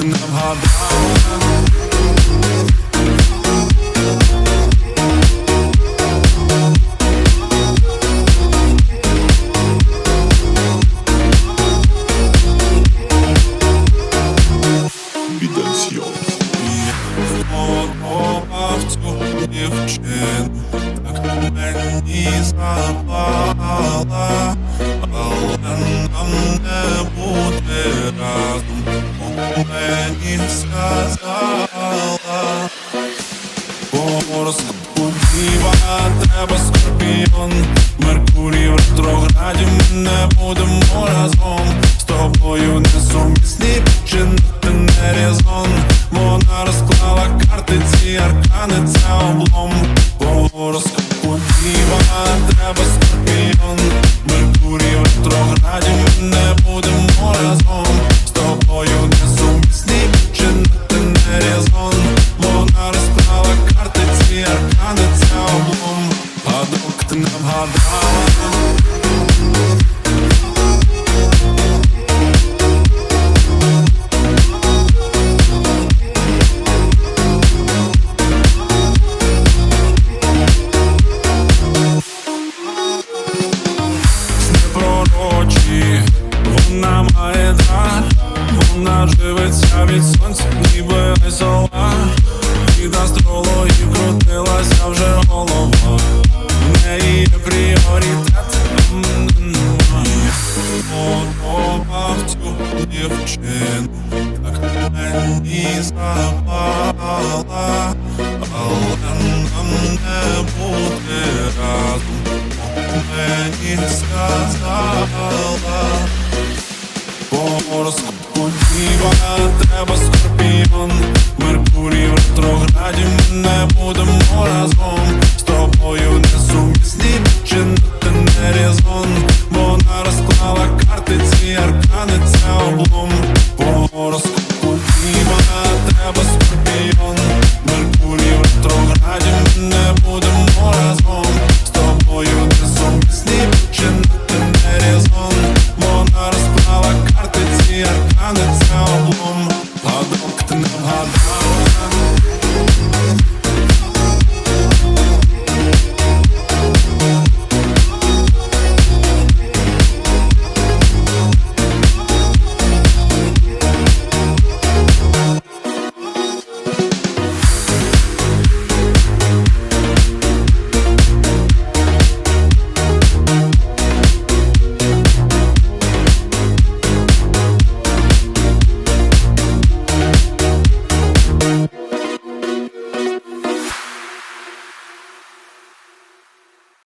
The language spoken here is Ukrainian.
tym nam Widencją Nie w oczach dziewczyn. Tak meni Гороскопу діва, тебе скорпіон. Меркурій в ретрограді, ми не будемо разом. З тобою несумісні чинити не резон Вона розклала карти, ці аркани, це облом. Гороскопу діва, тебе скорпіон. Меркурій в ретрограді, ми не будемо разом вона має дар, вона живеться від сонця, ніби сова мені запала, але нам не бути разом. Мені сказала По гороскопу діва, тебе скорпіон Меркурій в ретрограді,